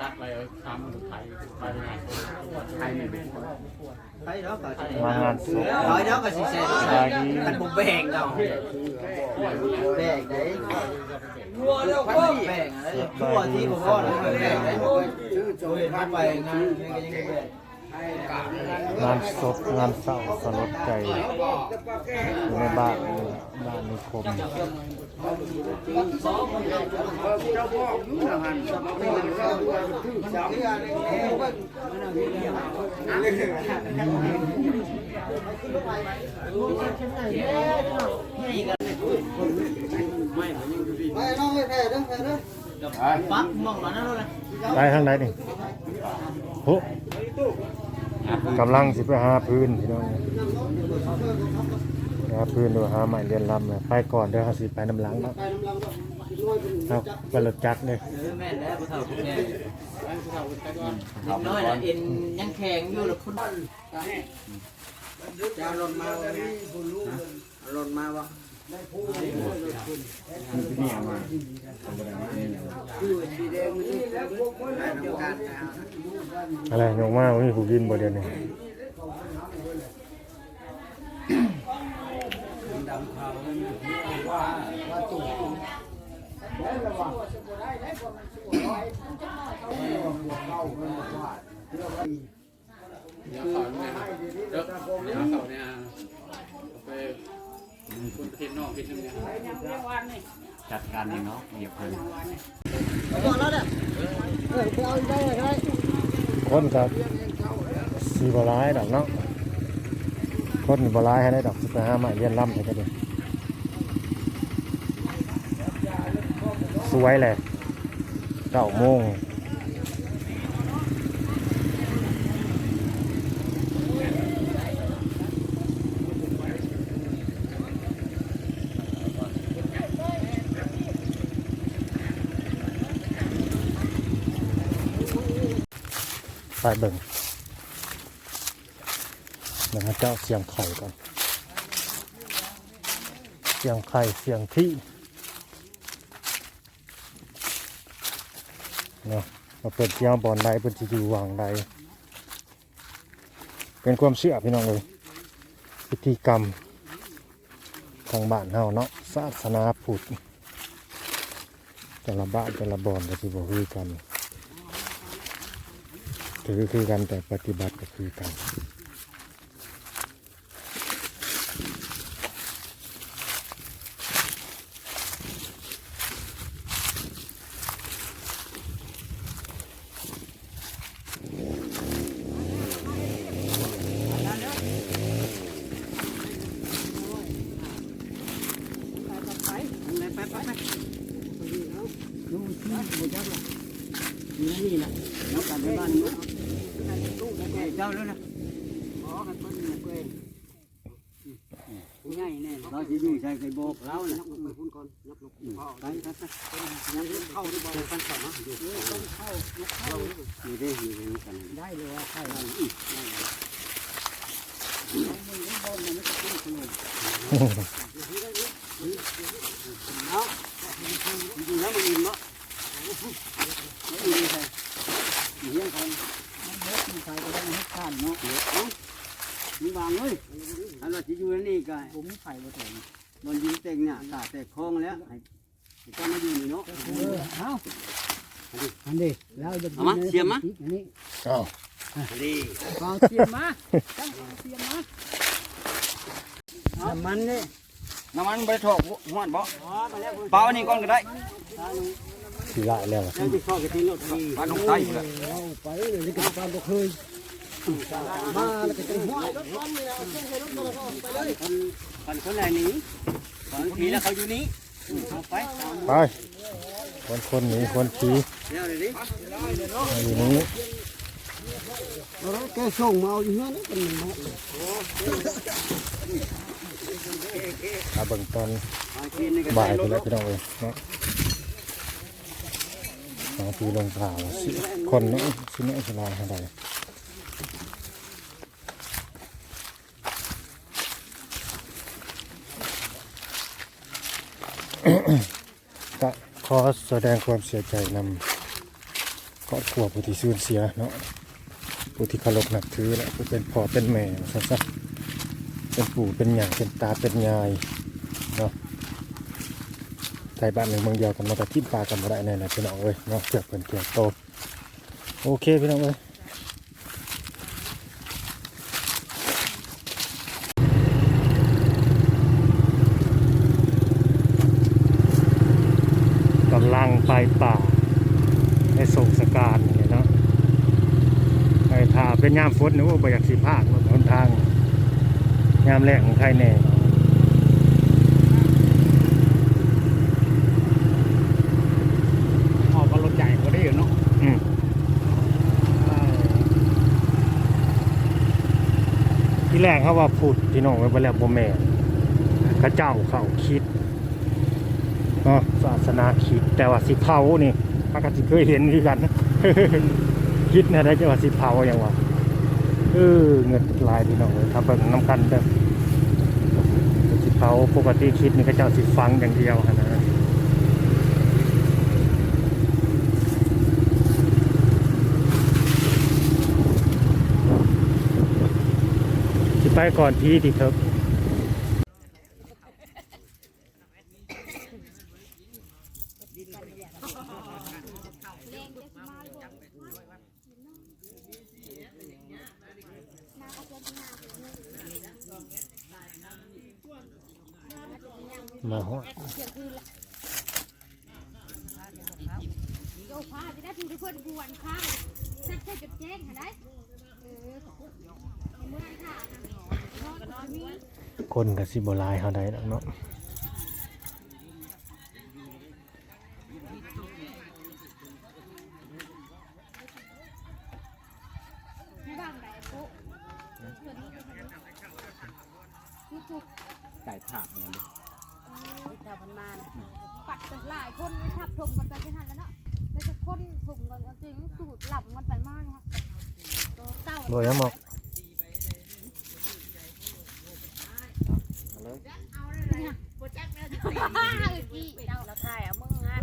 ตักไปเอาทำไทยไปไหนไทยไม่เป็นไปเนาะก็สิมางานศพร้อยเนาะก็สิแซ่กันบ่แบ่งเอาแบ่งได้รัวแล้วก็แบ่งอะไรทั่วที่บ่พอแล้วแบ่งได้ชื่อโจยพันไปงานนี่ก็ยังแบ่ง งานศพงานเศร้าสลดใจอยู่ในบ้านบ้านนิคมไม่ได้ว่าว่าชื่อสามปักมองมานั่นเลยไปทางไหนนี่โห กำลังสิไปหาพื้นพี่น้องหาพื้นดูหาใหม่เรียนลำเลยไปก่อนเดี๋ยวเขาสิไปน้ำหลังเนาะเอาไปรถจักรเลยเออแม่นแล้วผู้เฒ่าผู้แก่น้อยน่ะเอ็นยังแข็งอยู่แล้วคุณจะหล่นมาวันนี้หล่นมาบ่ นี่มาคืองมันนี่แล้วพวกมันได้ทำการอะไรยงมาว่ามีผู้กินบ่เดียวนี้ดำขาวว่เดี๋ยวเขาเนี่ยเยวเดี๋ยวเขาเนี่ยไป คุณพินนอกพินเนี่ยจัดการเองเนาะเหยียบเพลินคนกับสีบร้ายดอกเนาะคนบร้ายให้ได้ดอกสิไปหาใหม่เรียนล่ำให้ได้เลยสวยเลยเก้าโมง ไปเบิ่งนะครับเจ้าเสียงไข่ก่อน เสียงไข่เสียงที่เนาะมาเปิดเสียงบอลใดเปิดที่อยู่วางใดเป็นความเชื่อพี่น้องเลยพิธีกรรมทางบ้านเฮาเนาะศาสนาพุทธแต่ละบ้านแต่ละบอนก็สิบ่คือกัน ถือคือกันแต่ปฏิบัติก็คือกัน ไปไปไปดูที่บ่จักล่ะนี่นี่ล่ะแล้วกันไปบ้านนู้นเจ้าแล้วนะอ๋อให้เพิ่นเนี่ยเกรงผู้ ใหญ่แน่เราสิอยู่ใส่ไก่โบกแล้วนะไปพุ่นก่อนนับลูกไปไปไปยังเข้าได้บ่กันก่อนนะอยู่ต้องเข้าเข้าอยู่ได้อยู่กันได้เลยว่าใช่อีกเนาะอยู่แล้วมันอิ่มเนาะไม่อิ่มใช่เลี้ยงกันมันเล็กมันใส่ก็ได้ให้ทานเนาะ เอ้ามีวางเลยอันว่าจะอยู่นี่ก็ผมไฟบ่ถึงมันยิงเต็งเนี่ยตาแตกคองแล้วให้ก็มาอยู่นี่เนาะเอ้าอันนี้แล้วจะเอามาเสียมมาอันนี้อ้าวอันนี้เอาเสียมมาตั้งเสียมมาน้ำมันนี่น้ำมันไปถอกหัวบ่เปล่าอันนี้ก่อนก็ได้สีละแล้วแล้วที่เข้าไปที่รถดีบ้านของไต้เลยเอาไปเลยนี่ก็ตามบ่เคยมาแล้วก็จะหัวคนคนไหนนี้คนผีแล้วเขาอยู่นี้เอาไปไปคนคนหนีคนขี่เดี๋ยวเลยดิมาอยู่นี้แกส่งมาเอาอยู่เงี้ยนี่เป็นเนาะมาเบิ่งตอนกินนี่ก็บ่ายไปแล้วพี่น้องเอ้ยเนาะสองปีลงข่าวสิคนเนาะสิเนาะสลายอะไร ก็ขอแสดงความเสียใจนครอบครัวผู้ที่สูญเสียเนาะผู้ที่เคารพนับถือและผู้เป็นพ่อเป็นแม่ซะซะเป็นปู่เป็นหย่างเป็นตาเป็นยายเนาะไทยบ้านหนึ่งเมืองเดียวกันมาแต่ที่ปลากันมาได้แน่นะพี่น้องเอ้ยเนาะเกือบเป็นเกือบโตโอเคพี่น้องเอ้ย ลังไปป่าในส่งสการนี่เนาะไอ้ถ้าเป็นยามฝนนึกว่าบ่อยากสิพลาดหมดหนทางยามแรกของใครแน่ออกก็รถใหญ่กว่าได้อยู่เนาะอืมที่แรกเขาว่าพูดพี่น้องไว้ไปแล้วบ่แม่นพระเจ้าเขาคิด เนาะศาสนาคิดแต่ว่าสิเผานี่พระก็สิเคยเห็นคือกันคิดนะได้จะว่าสิเผาอย่างวะเออเงินลายพี่น้องเลยถ้าเบิ่งน้ำกันแบบสิเผาปกติคิดนี่ก็จ้าสิฟังอย่างเดียวนะสิไปก่อนพี่ที่เถอะมาฮอด โยพาจะได้ทุกคนกวนข้าวสักแค่จุดแจ้งหาได้เออเมื่อค่ะนอนมีคนกับสิบลายเขาได้ดอกเนาะไม่บ้างไหนปุ๊ส่วนนี้คือจุกไก่ถาบเนี่ย ดิดาวพันมานปัดกันหลายคนไม่ทับถมกันไปที่นั่นแล้วเนาะแล้วจะคนถมกันจริงสูดหลับมันไปมากครับตัวเต้าโดยยังบอกกี่เจ้าแล้วถ่ายเอามึงงาน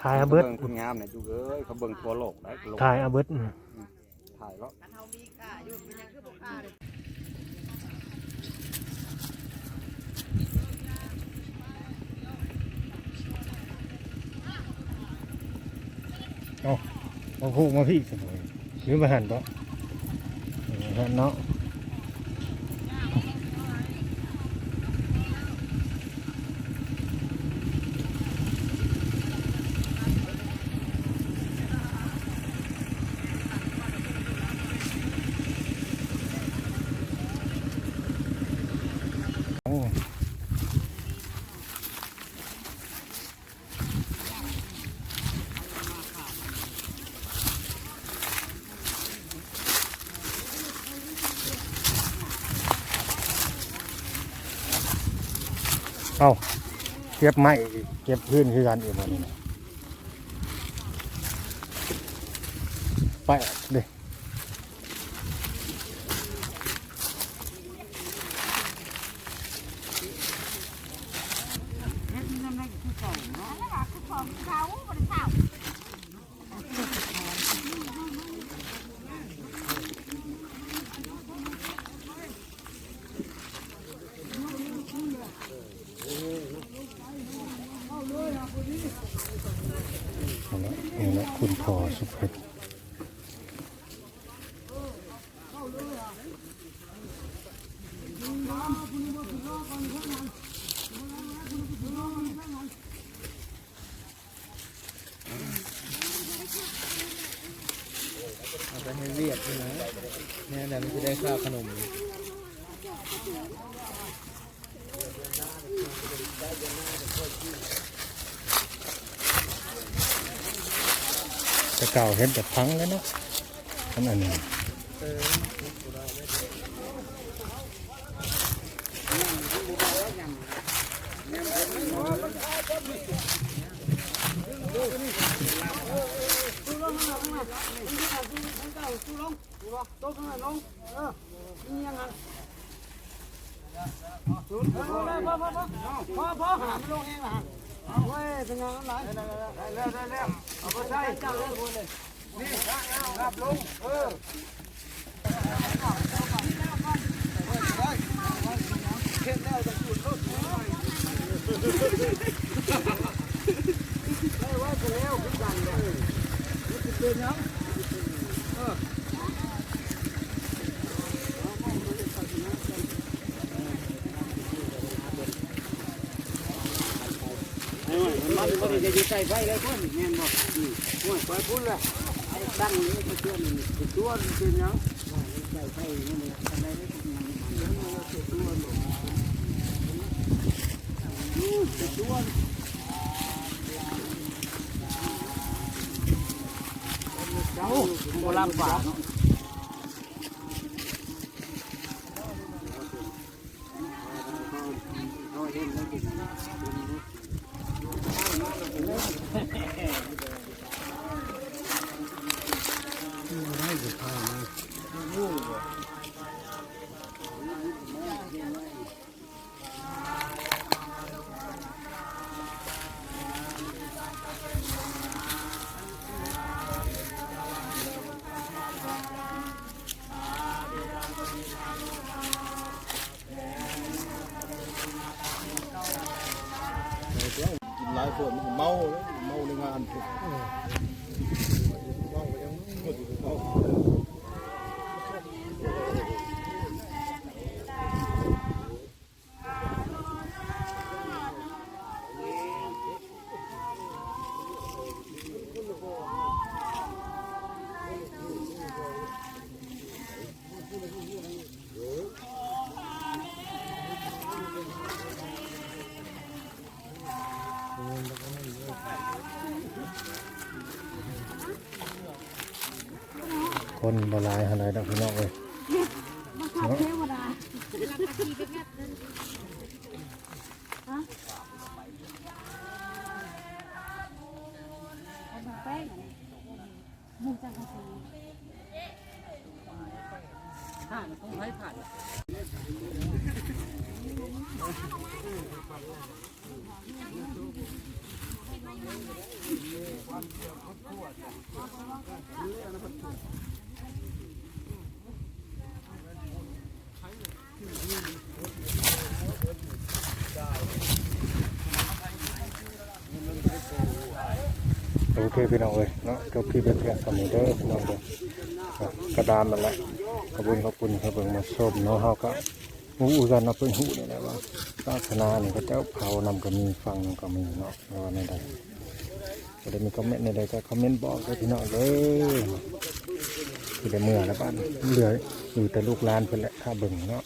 ถ่ายอาเบิดเบิ่งคุณงามเนี่ยดูเอ้ยเขาเบิ่งทั่วโลกได้โลกถ่ายอาเบิด ถ่ายแล้วเอาเอาพูมาพี่สิหรือมาหันปะหันเนาะโอ้ เอาเก็บไม้เก็บพื้นคือกันอีกหมดนี่ไปเด้ เก่าเห็นแต่พังแล้วเนาะอันอันนี้พอพอพหามลงเองล่ะเฮ้ยเป็นงานอะไรเร็วเร็วเร็ว ได้แล้วเอาไปใส่เจ้าเลยคนเลยนี่รับลงเออ มันก็จะอยู่ใส่ไฟได้คนแม่นบ่นี่หัวไฟพุ่นละตั้งนี่ก็ตัวนี่ตัวเป็นหยังใส่ไฟนี่มันทำได้ได้ยังมันตัวตัวตัวเจ้าโบราณป่าเนาะ กินหลายคนมันเมาเลยเมาในงาน คนบหลายอะไรดอกพี่น้องเลยมาขับเทวดาลักกะทีเป็นแบบนั้นฮะเอาหมูแป้งอะไรหมูจังกะทีผ่านต้องให้ผ่าน โอเคพี่น้องเลยเนาะจบคลิปเป็นเพียงสมุดเด้อพี่น้องเด้อกระดานนั่นแหละขอบคุณขอบคุณครับเบิ่งมาชมเนาะเฮาก็หูอูกันเนาะเพิ่งหูนี่แหละว่าศาสนานี่ก็เจ้าเผานำก็มีฟังก็มีเนาะว่าในใด จะได้มีคอมเมนต์ในใดก็คอมเมนต์บอกกัพี่น้องเลยคือได้เมื่อแล้วบ้านเหลืออยู่แต่ลูกลานเพิ่แหละถ้าบึงเนาะ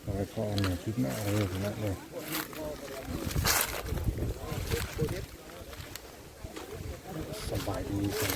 เอาไว้พอเนี่ยคิดหน้าเลยนะเลยสบายดีสบาย